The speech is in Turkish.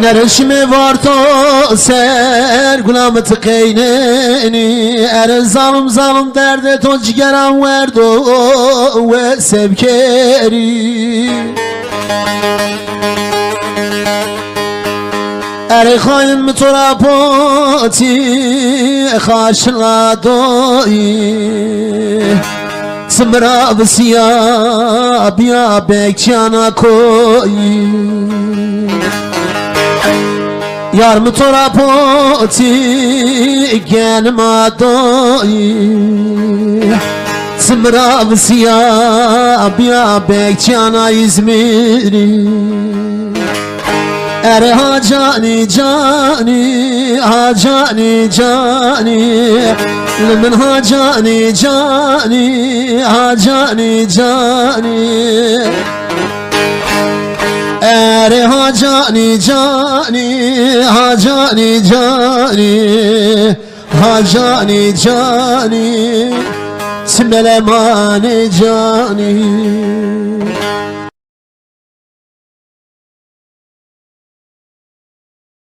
Nerişimi var to ser gulamı tıkeyneni Erin zalim zalim derdi ton cigeran verdo ve sevkeri. Eri hain mi tora poti Smra vsiya biya bekçana koy. Yar mı tora poti gelma doy Smra vsiya biya bekçana İzmir'i Er ha cani cani ha cani cani. Limin ha cani cani ha cani cani. Er ha cani cani ha cani cani. Ha cani cani. Simelemane cani